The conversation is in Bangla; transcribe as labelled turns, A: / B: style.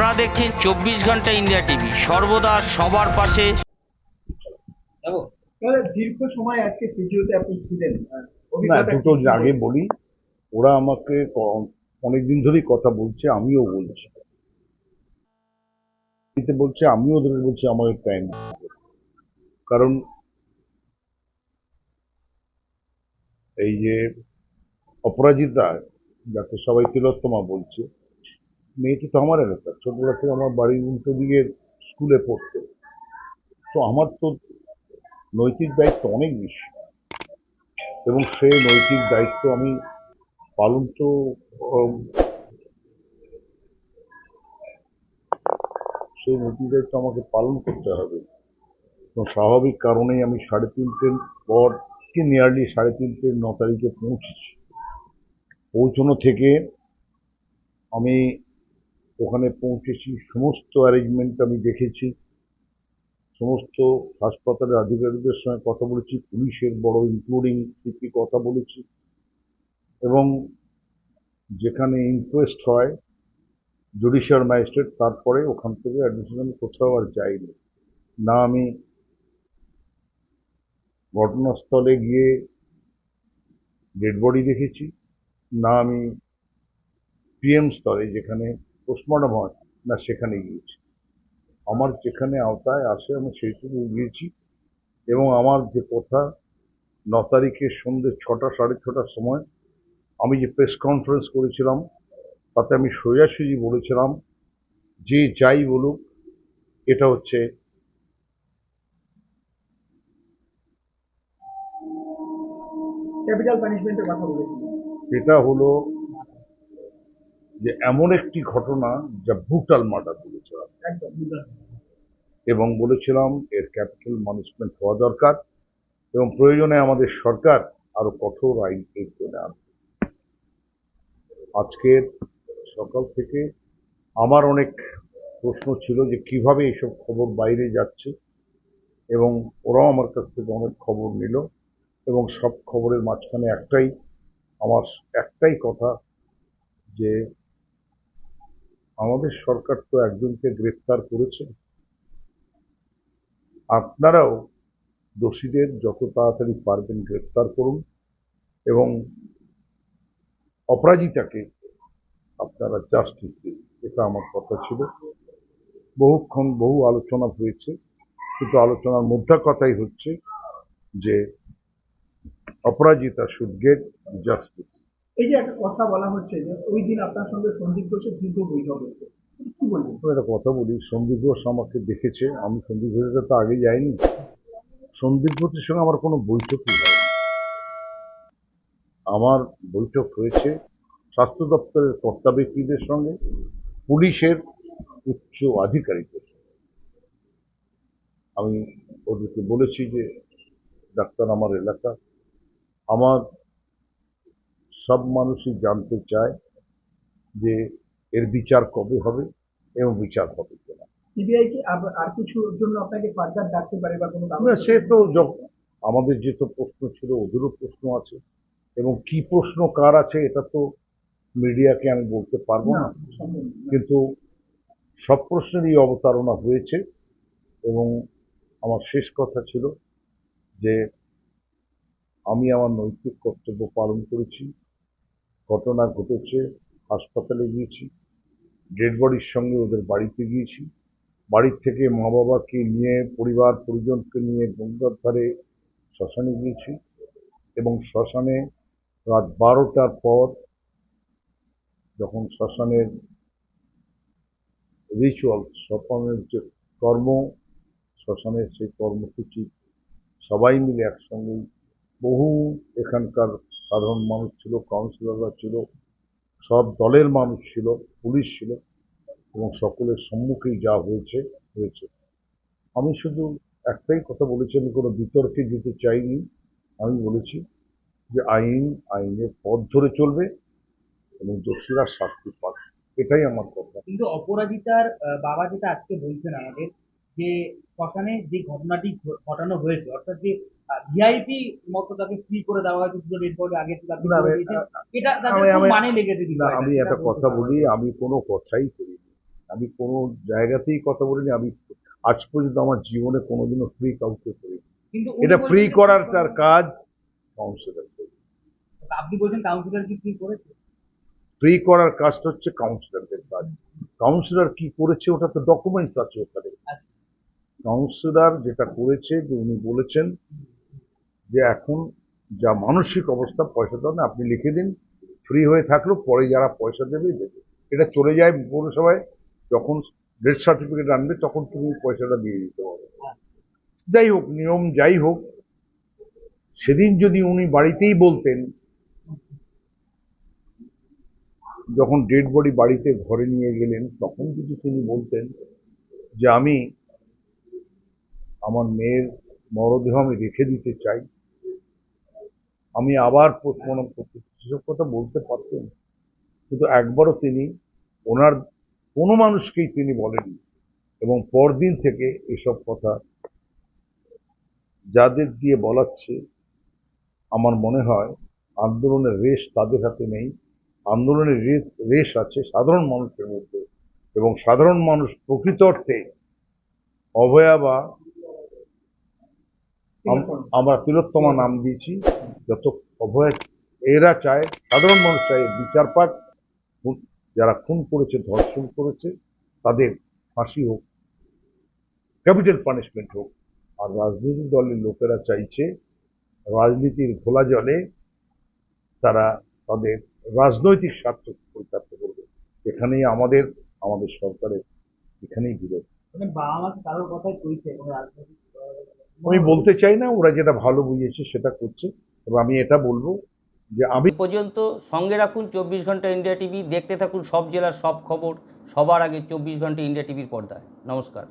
A: আপনারা দেখছেন চব্বিশ ঘণ্টা ইন্ডিয়া টিভি। সর্বদা সবার পাশে।
B: দীর্ঘ সময় আজকে সিজিওতে আপনি ছিলেন।
C: না দুটো আগে বলি ওরা আমাকে অনেকদিন ধরেই কথা বলছে আমিও বলছি। বলছে আমিও ওদের বলছি আমাদের টাইম কারণ এই যে অপরাজিতা যাকে সবাই তিলোত্তমা বলছে মেয়েটি তো আমার এলাকা ছোটবেলা থেকে আমার বাড়ির উল্টো দিকে স্কুলে পড়তো। তো আমার তো নৈতিক দায়িত্ব অনেক বেশি। এবং সেই নৈতিক দায়িত্ব আমি পালন তো সেই নৈতিক দায়িত্ব আমাকে পালন করতে হবে। এবং স্বাভাবিক কারণেই আমি সাড়ে তিনটের পর কি নিয়ারলি সাড়ে তিনটে ন তারিখে পৌঁছেছি। পৌঁছানো থেকে আমি ওখানে পৌঁছেছি, সমস্ত অ্যারেঞ্জমেন্ট আমি দেখেছি। সমস্ত হাসপাতালের আধিকারিকদের সঙ্গে কথা বলেছি, পুলিশের বড় ইনক্লুডিং সিপি কথা বলেছি এবং যেখানে ইনকোয়েস্ট হয় জুডিশিয়াল ম্যাজিস্ট্রেট তারপরে ওখান থেকে অ্যাডমিশন কোথাও আর যাইনি। না আমি ঘটনাস্থলে গিয়ে ডেড বডি দেখেছি, না আমি পিএম স্তরে যেখানে পোস্টমর্টম হয় না সেখানে গিয়েছি। আমার যেখানে আওতায় আসে আমি সেইটুকু গিয়েছি। এবং আমার যে কথা ন তারিখে সন্ধ্যে ছটা সাড়ে ছটার সময় আমি যে প্রেস কনফারেন্স করেছিলাম তাতে আমি সোজাসুজি বলেছিলাম যে যাই বলুক এটা হচ্ছে
B: ক্যাপিটাল পানিশমেন্টের কথা বলেছিলেন
C: এটা হলো যে এমন একটি ঘটনা যা ব্রুটাল মার্ডার বলেছিলাম
B: একদম
C: এবং বলেছিলাম এর ক্যাপিটাল ম্যানেজমেন্ট হওয়া দরকার এবং প্রয়োজনে আমাদের সরকার আরও কঠোর আইন করে আনবে আজকের সকাল থেকে আমার অনেক প্রশ্ন ছিল যে কীভাবে এইসব খবর বাইরে যাচ্ছে এবং ওরাও আমার কাছ থেকে অনেক খবর নিল এবং সব খবরের মাঝখানে একটাই আমার একটাই কথা যে আমাদের সরকার তো একজনকে গ্রেফতার করেছে। আপনারাও দোষীদের যত তাড়াতাড়ি পারবেন গ্রেফতার করুন এবং অপরাজিতাকে আপনারা জাস্টিস দিন। এটা আমার কথা ছিল। বহুক্ষণ বহু আলোচনা হয়েছে। কিন্তু আলোচনার মধ্যে কথাই হচ্ছে যে অপরাজিতা শুড গেট জাস্টিস
B: এই যে একটা কথা বলা হচ্ছে যে ওই দিন আপনার সঙ্গে সন্দীপ ঘোষের দীর্ঘ বৈঠক হয়েছে। কি
C: একটা কথা বলি, সন্দীপ ঘোষ আমাকে দেখেছে, আমি সন্দীপ ঘোষের তো আগে যাইনি। সন্দীপ ঘোষের সঙ্গে আমার কোনো বৈঠকই হয়নি আমার বৈঠক হয়েছে স্বাস্থ্য দপ্তরের কর্তা ব্যক্তিদের সঙ্গে, পুলিশের উচ্চ আধিকারিকদের আমি ওদেরকে বলেছি যে, ডাক্তার আমার এলাকা আমার সব মানুষই জানতে চায় যে এর বিচার কবে হবে এবং বিচার হবে কিনা।
B: সিবিআই কি আব- আর কিছুর জন্য আপনাকে ফার্দার ডাকতে পারে বা কোনো
C: না
B: ব্যবস্থা-
C: সে তো আমাদের যে তো প্রশ্ন ছিল ওদেরও প্রশ্ন আছে এবং কি প্রশ্ন কার আছে এটা তো মিডিয়াকে আমি বলতে পারব
B: না।
C: কিন্তু সব প্রশ্নেরই অবতারণা হয়েছে এবং আমার শেষ কথা ছিল যে আমি আমার নৈতিক কর্তব্য পালন করেছি ঘটনা ঘটেছে, হাসপাতালে গিয়েছি ডেড বডির সঙ্গে ওদের বাড়িতে গিয়েছি। বাড়ির থেকে মা বাবাকে নিয়ে, পরিবার পরিজনকে নিয়ে গঙ্গার ধারে শ্মশানে গিয়েছি এবং শ্মশানে রাত বারোটার পর যখন শ্মশানের রিচুয়াল শ্মশানের যে কর্ম, শ্মশানের সেই কর্মসূচি সবাই মিলে একসঙ্গে, বহু এখানকার সাধারণ মানুষ ছিল কাউন্সিলররা ছিল সব দলের মানুষ ছিল পুলিশ ছিল এবং সকলের সম্মুখেই যা হয়েছে হয়েছে। আমি শুধু একটাই কথা বলেছি আমি কোনো বিতর্কে যেতে চাইনি। আমি বলেছি যে আইন আইনের পথ ধরে চলবে এবং দোষীরা শাস্তি পাবে। এটাই আমার কথা।
D: কিন্তু অপরাজিতার আহ, বাবা যেটা আজকে বলছেন আমাদের যে শ্মশানে যে ঘটনাটি ঘটানো হয়েছে অর্থাৎ যে ভিআইপি মতো তাকে ফ্রি করে দেওয়া হয়েছে দুটো ডেড বডি আগে এটা মানে লেগেছে
C: আমি একটা কথা। বলি আমি কোনো কথাই করিনি। আমি কোনো জায়গাতেই কথা বলিনি আমি আজ পর্যন্ত আমার জীবনে কোনোদিনও ফ্রি কাউকে করিনি।
D: কিন্তু
C: এটা ফ্রি করার তার কাজ কাউন্সিলর
D: আপনি বলছেন কাউন্সিলর কি ফ্রি করেছে?
C: ফ্রি করার কাজটা হচ্ছে কাউন্সিলরদের কাজ। কাউন্সিলর কি করেছে ওটা তো ডকুমেন্টস আছে ওখানে।
D: আচ্ছা।
C: কাউন্সিলর যেটা করেছে, যে উনি বলেছেন যে এখন যা মানসিক অবস্থা, পয়সা দেন আপনি লিখে দিন। ফ্রি হয়ে থাকল, পরে যারা পয়সা দেবে দেবে। এটা চলে যায় পৌরসভায়, যখন ডেথ সার্টিফিকেট আনবে, তখন তুমি পয়সাটা দিয়ে দিতে পারবে যাই হোক, নিয়ম যাই হোক, সেদিন যদি উনি বাড়িতেই বলতেন, যখন ডেড বডি বাড়িতে ঘরে নিয়ে গেলেন, তখন যদি তিনি বলতেন যে আমি আমার মেয়ের মরদেহ আমি রেখে দিতে চাই। আমি আবার পোস্টমর্টম করতে সেসব কথা বলতে পারতেন। কিন্তু একবারও তিনি, ওনার কোনো মানুষকেই তিনি বলেননি। এবং পরদিন থেকে এসব কথা যাদের দিয়ে বলাচ্ছে, আমার মনে হয় আন্দোলনের রেশ তাদের হাতে নেই। আন্দোলনের রেশ আছে সাধারণ মানুষের মধ্যে। এবং সাধারণ মানুষ প্রকৃত অর্থে অভয়া বা আমরা তিলোত্তমা নাম দিয়েছি। যত অভয় এরা চায় সাধারণ মানুষ চায় বিচার পাক যারা খুন করেছে ধর্ষণ করেছে তাদের ফাঁসি হোক ক্যাপিটাল পানিশমেন্ট হোক। আর রাজনৈতিক দলের লোকেরা চাইছে রাজনীতির ঘোলা জলে তারা তাদের রাজনৈতিক স্বার্থ পরিত্যাক্ত করবে। এখানেই আমাদের আমাদের সরকারের এখানেই বিরোধ।
D: মানে বাবা মা কারোর কথাই কোনো রাজনৈতিক
C: আমি বলতে চাই না, ওরা যেটা ভালো বুঝেছে সেটা করছে। তবে আমি এটা বলব যে আমি
A: পর্যন্ত সঙ্গে রাখুন চব্বিশ ঘণ্টা ইন্ডিয়া টিভি, দেখতে থাকুন সব জেলার সব খবর, সবার আগে চব্বিশ ঘণ্টা ইন্ডিয়া টিভির পর্দায়। নমস্কার।